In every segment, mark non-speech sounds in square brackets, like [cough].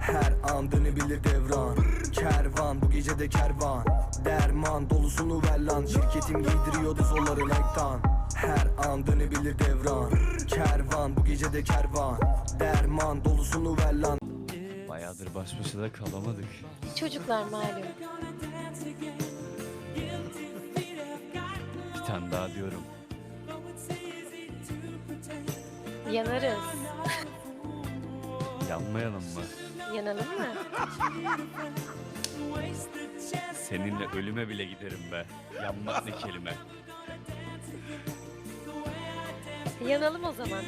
Her an dönebilir devran Kervan bu gece de kervan Derman dolusunu ver lan Şirketim giydiriyordu zolların ektan Her an dönebilir devran Kervan bu gece de kervan Derman dolusunu ver lan Bayağıdır baş başa da kalamadık. Çocuklar malum. Bir tane daha diyorum. Yanarız. Yanmayalım mı? Yanalım mı? Seninle ölüme bile giderim be. Yanmak ne kelime. Yanalım o zaman.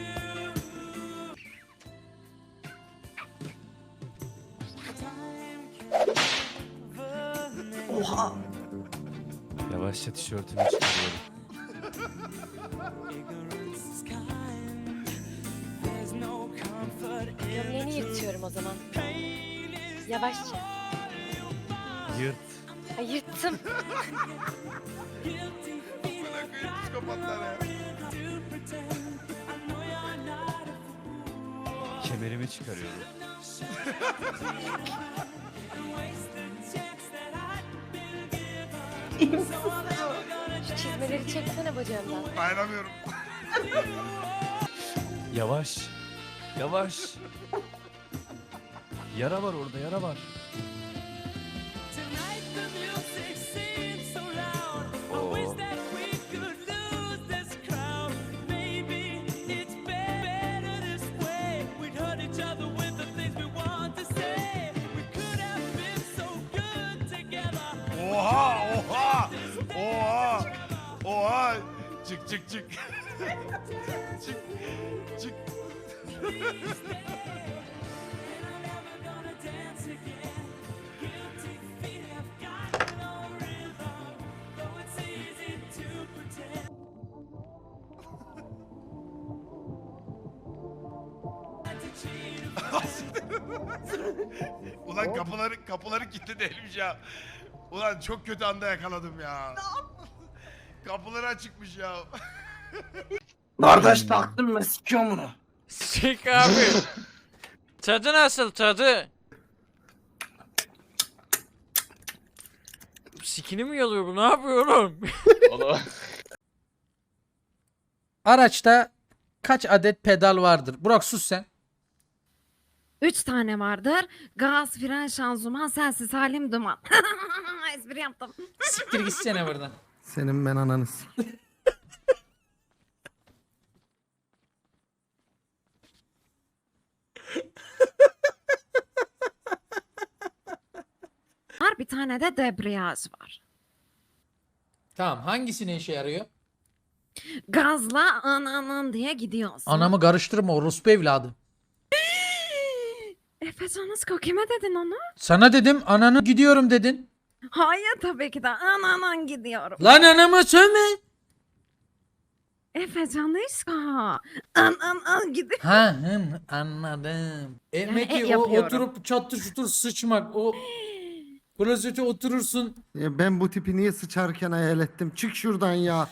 Yavaşça tişörtümü çıkarıyorum. Gömleğini yırtıyorum o zaman. Yavaşça. Yırt. Ay yırttım. [laughs] Kemerimi çıkarıyorum. Şu çizmeleri çeksene bacağımdan. Dayanamıyorum. [laughs] Yavaş. Yavaş. Yara var orada yara var. Oo. Oha oha. Oha. Oha. Çık çık çık. [laughs] çık. Çık. Ulan kapıları kapıları kilitli değilmiş ya. Ulan çok kötü anda yakaladım ya. Kapıları açıkmış ya. Kardeş taktım ben sikiyorum bunu. Sik abi. tadı nasıl tadı? Sikini mi yalıyor bu? Ne yapıyor oğlum? Araçta kaç adet pedal vardır? Burak sus sen. Üç tane vardır. Gaz, fren, şanzıman, sensiz halim duman. [laughs] Espri yaptım. Siktir gitsene buradan. Senin ben ananız. [laughs] Var bir tane de debriyaj var. Tamam hangisine işe yarıyor? Gazla ananın diye gidiyorsun. Anamı karıştırma orospu evladı. Efe Canısko kime dedin onu? Sana dedim ananı gidiyorum dedin. Hayır tabii ki de ananın gidiyorum. Lan anamı sövme. Efe Canısko. An an an gidiyor. Ha hım anladım. E, Yani Meki e, o yapıyorum. oturup çattır şutur sıçmak o klozete oturursun. Ya ben bu tipi niye sıçarken hayal ettim? Çık şuradan ya.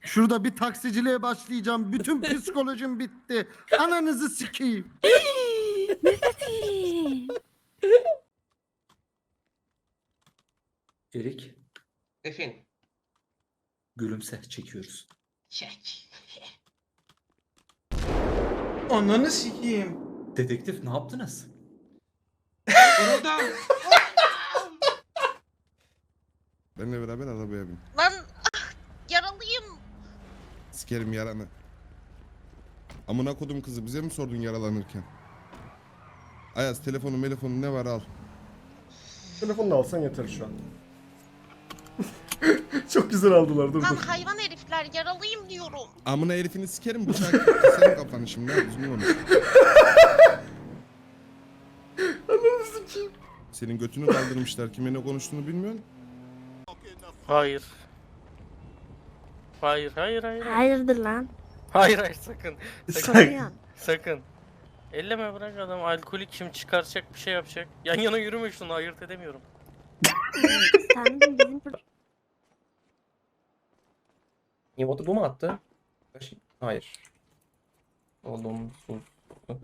Şurada bir taksiciliğe başlayacağım. Bütün psikolojim bitti. Ananızı sikeyim. [laughs] [laughs] Erik, Efendim. gülümse çekiyoruz. Çek. Ananı sikeyim. Dedektif ne yaptınız? Vuruldum. [laughs] Benimle beraber arabaya bin. Lan ah, yaralıyım. Sikerim yaranı. Amına kodum kızı bize mi sordun yaralanırken? Ayaz telefonu telefonu ne var al. Telefonu da alsan yeter şu an. [laughs] Çok güzel aldılar dur Lan hayvan herifler yaralıyım diyorum. Amına herifini sikerim bıçak. [laughs] Senin kafanı şimdi. ha, Düzgün konuş. Senin götünü kaldırmışlar. Kime ne konuştuğunu bilmiyorsun. Hayır. Hayır, hayır, hayır. Hayırdır lan? Hayır, hayır sakın. Sakın. sakın. Elleme bırak adam alkolik kim çıkaracak bir şey yapacak. Yan yana yürüme şunu ayırt edemiyorum. Sen de bizim Emotu bu mu attı? Hayır. Oğlum sus. [laughs]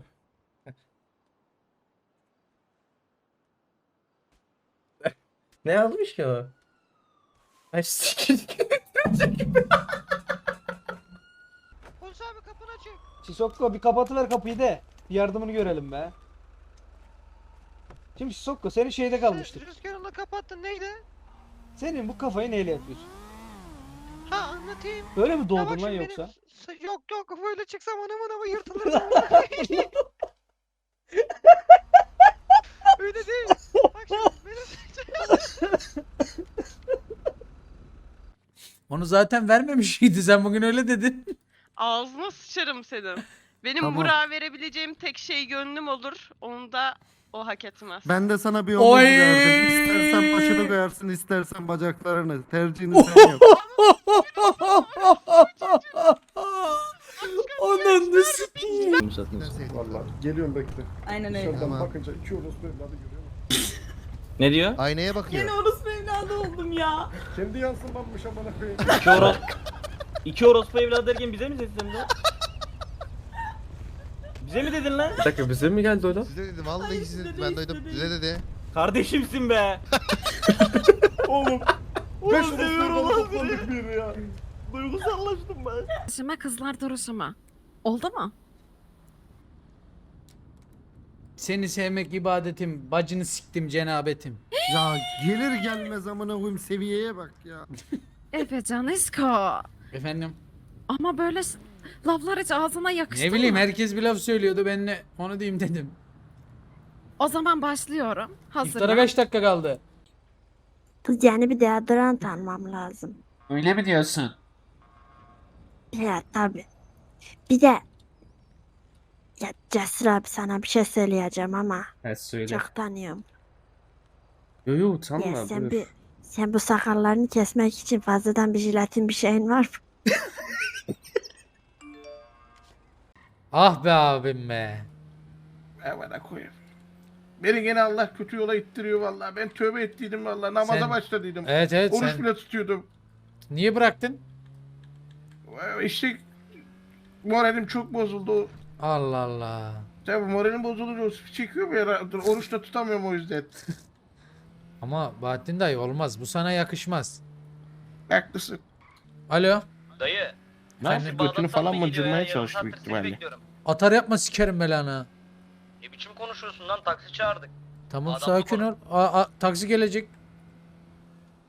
Ne almış ki o? Ay sikir. Polis abi kapını açın. Sisokko bir kapatıver kapıyı de. Bir yardımını görelim be. Şimdi Sisokko senin şeyde kalmıştık. Rüzgarını kapattın neydi? Senin bu kafayı neyle yapıyorsun? Ha anlatayım. Böyle mi Ya doğdun lan şimdi benim yoksa? s- Yok yok böyle çıksam anam anama yırtılır. [laughs] [laughs] Öyle değil. Bak şimdi [laughs] benim Onu zaten vermemişydi. Sen bugün öyle dedin. Ağzına sıçarım senin. Benim Tamam. Burak'a verebileceğim tek şey gönlüm olur. Onu da o hak etmez. Ben de sana bir omuz Oy! verdim. İstersen başını koyarsın, istersen bacaklarını. Tercihini sen [laughs] yap. Ananı sikeyim. Geliyorum bekle. Aynen öyle. bakınca iki orospu evladı görüyorum. Ne diyor? Aynaya bakıyor. orospu evladı oldum ya. Kendi yansımanmış amına koyayım. İki oros... İki orospu evladı derken bize mi dedin lan? Bize mi dedin lan? Bir dakika bize mi geldi o da? Size dedim vallahi size ben duydum. Size dedi. Kardeşimsin be. [laughs] Oğlum. Beş orospu toplandık bir ya. Duygusallaştım ben. Duruşuma kızlar duruşuma. Oldu mu? Seni sevmek ibadetim. Bacını siktim cenabetim. Ya gelir gelmez amına koyayım seviyeye bak ya. [laughs] Efe Canisko. Efendim? Ama böyle s- laflar hiç ağzına yakıştı Ne bileyim mı? herkes bir laf söylüyordu. Ben de onu diyeyim dedim. O zaman başlıyorum. Hazır İftara kaç dakika kaldı? Kız yani bir deodorant almam lazım. Öyle mi diyorsun? Ya tabi. Bir de ya Cesur abi sana bir şey söyleyeceğim ama Ha söyle. çok tanıyorum. Yo yo Ya utanma sen buyur. bir sen bu sakallarını kesmek için fazladan bir jilatin bir şeyin var mı? Ah be abim be. Evana koyayım. Beni gene Allah kötü yola ittiriyor vallahi. Ben tövbe ettiydim vallahi. Namaza Sen- başladıydım. Evet evet Oruç sen bile tutuyordum. niye bıraktın? Ee, İşte moralim çok bozuldu. Allah Allah. Tabii moralim bozulunca o çekiyor mu ya? Oruç da tutamıyorum o yüzden. [laughs] Ama Bahattin dayı olmaz. Bu sana yakışmaz. Haklısın. Alo. Dayı. Efendim? götünü falan mı cırmaya çalıştı büyük ihtimalle. Atar yapma sikerim belanı. Ne biçim konuşuyorsun lan taksi çağırdık. Tamam Adam sakin ol. Aa, aa, taksi gelecek.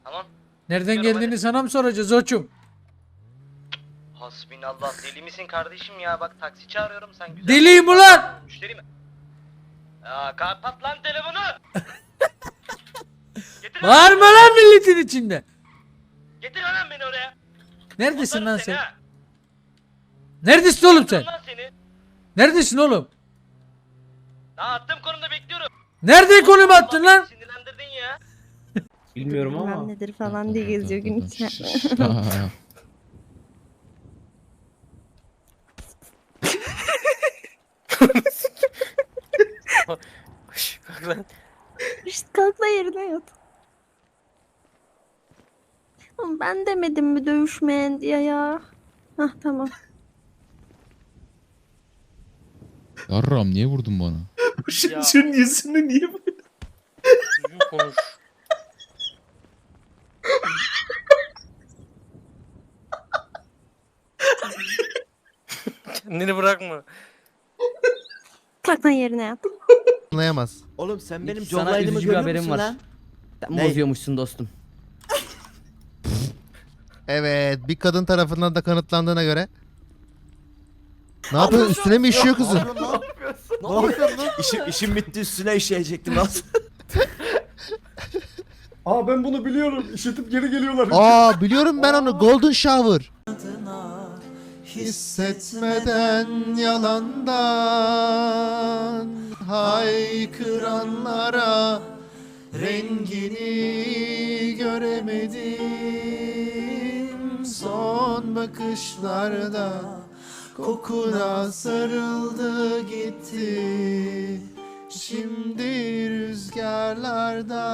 Tamam. Nereden Gidiyorum, geldiğini sana mı soracağız oçum? Hasbinallah deli misin kardeşim ya bak taksi çağırıyorum sen güzel. Deliyim ulan! Müşteri mi? Ya kapat lan telefonu. [laughs] Getir Bağırma lan milletin içinde. getir lan beni oraya. Neredesin Atarım lan sen? ha. Neredesin oğlum sen? Lan seni. Neredesin oğlum? Ha attığım konumda bekliyorum. Nerede konum attın lan? Sinirlendirdin ya. [laughs] Bilmiyorum ama. nedir falan diye geziyor gün içinde. Şş, [laughs] kalk lan. İşte kalkla yerine yat. Oğlum Ben demedim mi dövüşmeyen diye ya. Hah tamam. Yarram niye vurdun bana? [laughs] Ya. Şunun yüzünü niye böyle? Düzgün konuş. Kendini bırakma. Kalkla yerine yat. Anlayamaz. Oğlum sen benim Sana üzücü bir haberim var. Sen Ne? bozuyormuşsun dostum. Evet bir kadın tarafından da kanıtlandığına göre. Ne yapıyorsun? Üstüne mi işiyor kızı? Ne yapıyorsun lan? İşim, işim bitti üstüne işeyecektim lan. [laughs] Aa ben bunu biliyorum. İşitip geri geliyorlar. Aa biliyorum ben onu. Golden Shower. Hissetmeden yalandan haykıranlara rengini göremedim son bakışlarda kokuna sarıldı gitti. Şimdi rüzgarlarda.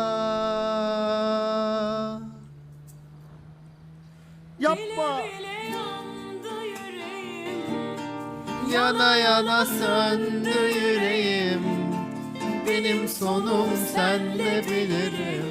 Yapma. Yana yana söndü yüreğim. Benim sonum sen de bilirim